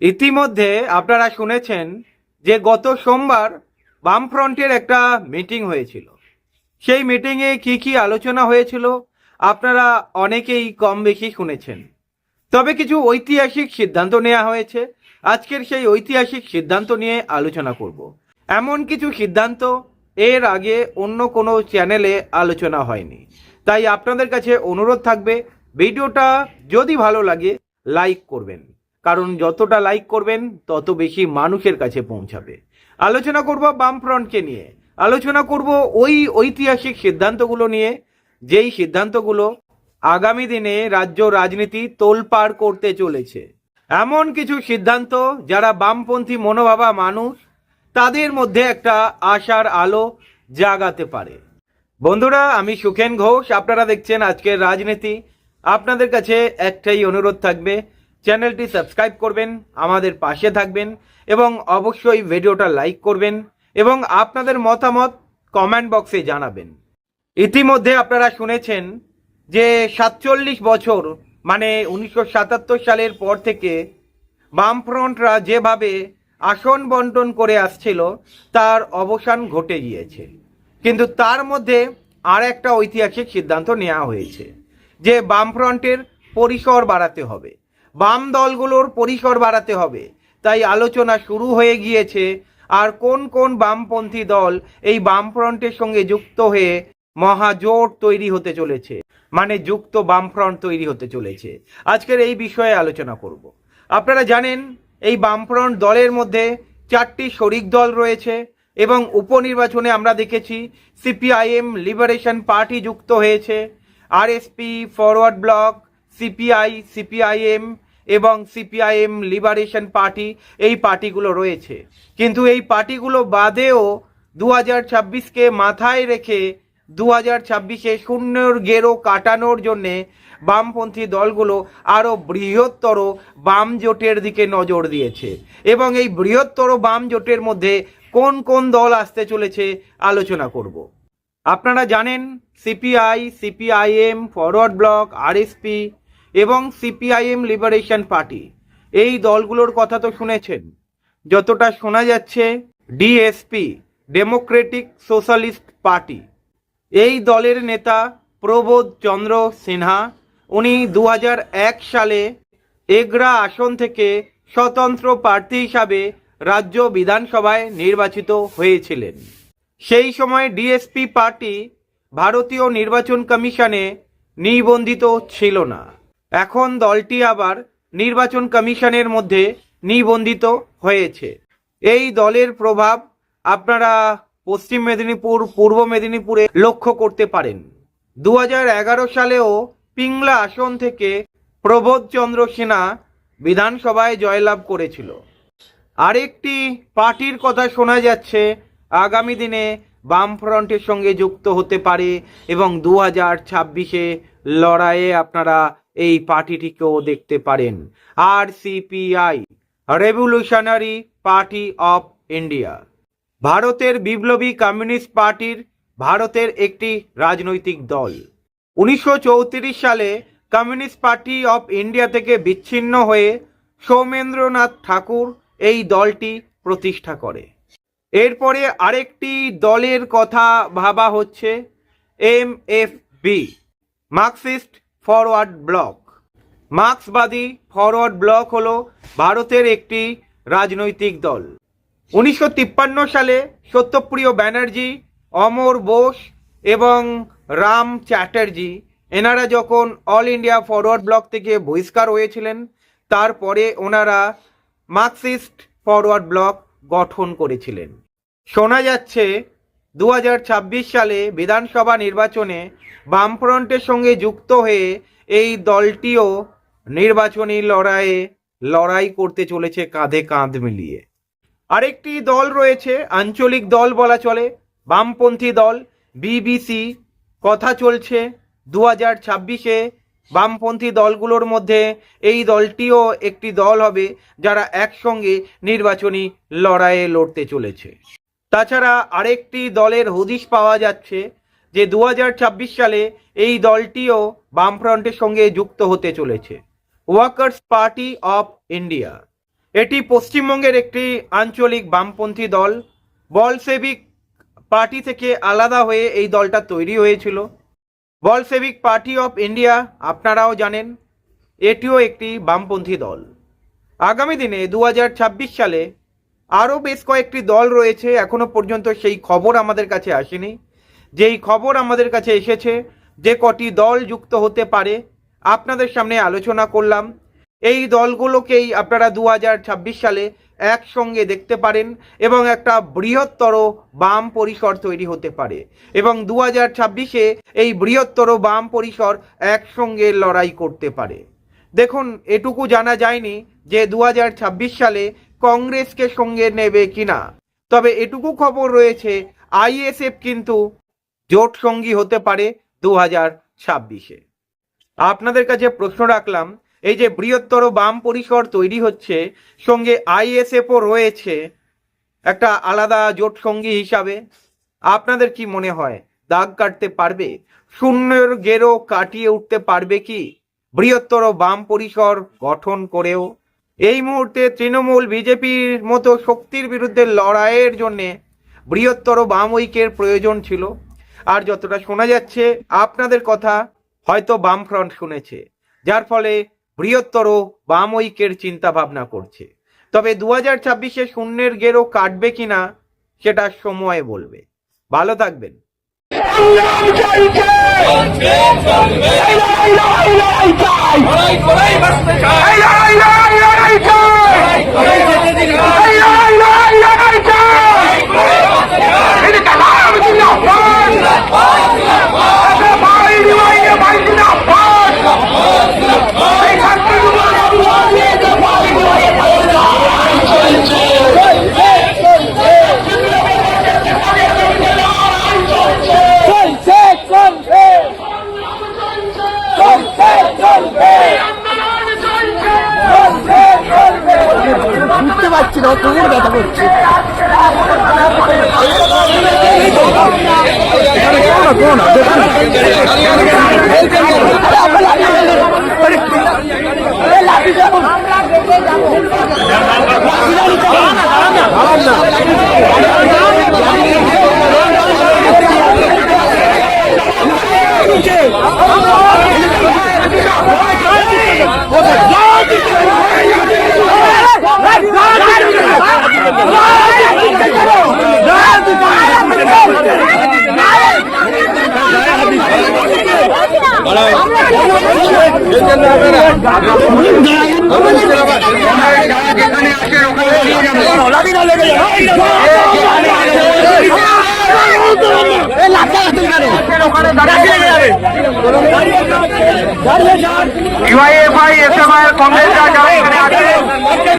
ইতিমধ্যে আপনারা শুনেছেন যে গত সোমবার বামফ্রন্টের একটা মিটিং হয়েছিল। সেই মিটিংয়ে কি কি আলোচনা হয়েছিল আপনারা অনেকেই কম বেশি শুনেছেন। তবে কিছু ঐতিহাসিক সিদ্ধান্ত নেওয়া হয়েছে। আজকের সেই ঐতিহাসিক সিদ্ধান্ত নিয়ে আলোচনা করব। এমন কিছু সিদ্ধান্ত এর আগে অন্য কোনো চ্যানেলে আলোচনা হয়নি। তাই আপনাদের কাছে অনুরোধ থাকবে, ভিডিওটা যদি ভালো লাগে, লাইক করবেন। কারণ যতটা লাইক করবেন, তত বেশি মানুষের কাছে পৌঁছাবে। আলোচনা করব বামফ্রন্টকে নিয়ে। আলোচনা করব ওই ঐতিহাসিক সিদ্ধান্তগুলো নিয়ে, যেই সিদ্ধান্তগুলো আগামী দিনে রাজ্য রাজনীতি তোলপাড় করতে চলেছে। এমন কিছু সিদ্ধান্ত যারা বামপন্থী মনোভাবা মানুষ, তাদের মধ্যে একটা আশার আলো জাগাতে পারে। বন্ধুরা, আমি সুখেন ঘোষ, আপনারা দেখছেন আজকের রাজনীতি। আপনাদের কাছে একটাই অনুরোধ থাকবে চ্যানেলটি সাবস্ক্রাইব করবেন, আমাদের পাশে থাকবেন এবং অবশ্যই ভিডিওটা লাইক করবেন এবং আপনাদের মতামত কমেন্ট বক্সে জানাবেন। ইতিমধ্যে আপনারা শুনেছেন যে সাতচল্লিশ বছর মানে উনিশশো সাতাত্তর সালের পর থেকে বামফ্রন্টরা যেভাবে আসন বন্টন করে আসছিল, তার অবসান ঘটে গিয়েছে। কিন্তু তার মধ্যে আর একটা ঐতিহাসিক সিদ্ধান্ত নেওয়া হয়েছে যে বামফ্রন্টের পরিসর বাড়াতে হবে। বাম দলগুলোর পরিসর বাড়াতে হবে। তাই আলোচনা শুরু হয়ে গিয়েছে। আর কোন কোন বামপন্থী দল এই বামফ্রন্টের সঙ্গে যুক্ত হয়ে মহাজোট তৈরি হতে চলেছে। মানে যুক্ত বামফ্রন্ট তৈরি হতে চলেছে। আজকের এই বিষয়ে আলোচনা করব। আপনারা জানেন, এই বামফ্রন্ট দলের মধ্যে চারটি শরিক দল রয়েছে এবং উপনির্বাচনে আমরা দেখেছি সিপিআইএম লিবারেশন পার্টি যুক্ত হয়েছে, RSP, forward bloc CPI, CPIM এবং সিপিআইএম লিবারেশন পার্টি এই পার্টিগুলো রয়েছে। কিন্তু এই পার্টিগুলো বাদেও দু হাজার ছাব্বিশকে মাথায় রেখে দু হাজার ছাব্বিশে শূন্যর গেরো কাটানোর জন্যে বামপন্থী দলগুলো আরও বৃহত্তর বাম জোটের দিকে নজর দিয়েছে। এবং এই বৃহত্তর বাম জোটের মধ্যে কোন কোন দল আসতে চলেছে আলোচনা করব। আপনারা জানেন, CPI, CPIM, forward bloc, RSP এবং সিপিআইএম লিবারেশন পার্টি। এই দলগুলোর কথা তো শুনেছেন। যতটা শোনা যাচ্ছে, ডিএসপি, ডেমোক্রেটিক সোশ্যালিস্ট পার্টি। এই দলের নেতা প্রবোধ চন্দ্র সিনহা, উনি দু হাজার এক সালে এগরা আসন থেকে স্বতন্ত্র প্রার্থী হিসাবে রাজ্য বিধানসভায় নির্বাচিত হয়েছিলেন। সেই সময় ডিএসপি পার্টি ভারতীয় নির্বাচন কমিশনে নিবন্ধিত ছিল না। এখন দলটি আবার নির্বাচন কমিশনের মধ্যে নিবন্ধিত হয়েছে। এই দলের প্রভাব আপনারা পশ্চিম মেদিনীপুর, পূর্ব মেদিনীপুরে লক্ষ্য করতে পারেন। দু হাজার এগারো সালেও পিংলা আসন থেকে প্রবোধচন্দ্র সিনহা বিধানসভায় জয়লাভ করেছিল। আরেকটি পার্টির কথা শোনা যাচ্ছে, আগামী দিনে বামফ্রন্টের সঙ্গে যুক্ত হতে পারে এবং দু হাজার ছাব্বিশে লড়াইয়ে আপনারা এই পার্টিটিকেও দেখতে পারেন। আর CPI revolutionary party of India. ভারতের বিপ্লবী কমিউনিস্ট পার্টির ভারতের একটি রাজনৈতিক দল। উনিশশো চৌত্রিশ সালে কমিউনিস্ট পার্টি অফ ইন্ডিয়া থেকে বিচ্ছিন্ন হয়ে সৌমেন্দ্রনাথ ঠাকুর এই দলটি প্রতিষ্ঠা করে। এরপরে আরেকটি দলের কথা ভাবা হচ্ছে, M F B, Marxist forward bloc. মার্ক্সবাদী forward bloc হল ভারতের একটি রাজনৈতিক দল। উনিশশো তিপ্পান্ন সালে সত্যপ্রিয় ব্যানার্জি অমর বোস এবং রাম চ্যাটার্জি, এনারা যখন অল ইন্ডিয়া ফরওয়ার্ড ব্লক থেকে বহিষ্কার হয়েছিলেন, তারপরে ওনারা মার্কসিস্ট ফরওয়ার্ড ব্লক গঠন করেছিলেন। শোনা যাচ্ছে দু হাজার ছাব্বিশ সালে বিধানসভা নির্বাচনে বামফ্রন্টের সঙ্গে যুক্ত হয়ে এই দলটিও নির্বাচনী লড়াইয়ে লড়াই করতে চলেছে কাঁধে কাঁধ মিলিয়ে। আরেকটি দল রয়েছে, আঞ্চলিক দল বলা চলে, বামপন্থী দল, বিবিসি। কথা চলছে দু হাজার ছাব্বিশে বামপন্থী দলগুলোর মধ্যে এই দলটিও একটি দল হবে যারা একসঙ্গে নির্বাচনী লড়াইয়ে লড়তে চলেছে। তাছাড়া আরেকটি দলের হদিশ পাওয়া যাচ্ছে যে দু হাজার ছাব্বিশ সালে এই দলটিও বামফ্রন্টের সঙ্গে যুক্ত হতে চলেছে। Workers party of India. এটি পশ্চিমবঙ্গের একটি আঞ্চলিক বামপন্থী দল। বলসেভিক পার্টি থেকে আলাদা হয়ে এই দলটা তৈরি হয়েছিল। বলসেভিক পার্টি অফ ইন্ডিয়া, আপনারাও জানেন, এটিও একটি বামপন্থী দল। আগামী দিনে দু হাজার ছাব্বিশ সালে আরও বেশ কয়েকটি দল রয়েছে, এখনও পর্যন্ত সেই খবর আমাদের কাছে আসেনি। যেই খবর আমাদের কাছে এসেছে, যে কটি দল যুক্ত হতে পারে, আপনাদের সামনে আলোচনা করলাম। এই দলগুলোকেই আপনারা দু হাজার ছাব্বিশ সালে একসঙ্গে দেখতে পারেন এবং একটা বৃহত্তর বাম পরিসর তৈরি হতে পারে। এবং দু হাজার ছাব্বিশে এই বৃহত্তর বাম পরিসর একসঙ্গে লড়াই করতে পারে। দেখুন, এটুকু জানা যায়নি যে দু হাজার ছাব্বিশ সালে কংগ্রেসকে সঙ্গে নেবে কিনা। তবে এটুকু খবর রয়েছে, আইএসএফ কিন্তু জোট সঙ্গী হতে পারে দু হাজার ছাব্বিশে। আপনাদের কাছে প্রশ্ন রাখলাম, এই যে বৃহত্তর বাম পরিসর তৈরি হচ্ছে, সঙ্গে আইএসএফও রয়েছে, একটা আলাদা জোট সঙ্গী হিসাবে। আপনাদের কি মনে হয়, দাগ কাটতে পারবে? শূন্যের গেরো কাটিয়ে উঠতে পারবে কি? বৃহত্তর বাম পরিসর গঠন করেও এই মুহূর্তে তৃণমূল বিজেপির মতো শক্তির বিরুদ্ধে লড়াইয়ের জন্যে বৃহত্তর বাম ঐক্যের প্রয়োজন ছিল। আর যতটা শোনা যাচ্ছে আপনাদের কথা হয়তো বাম ফ্রন্ট শুনেছে যার ফলে বৃহত্তর বাম ঐক্যের চিন্তা ভাবনা করছে। তবে দু হাজার ছাব্বিশে শূন্যের গেরো কাটবে কিনা সেটা সময় বলবে। ভালো থাকবেন। লড়াই পারছি না কোমর ব্যথা করছে ইউআইএফআই এসএমআই কংগ্রেস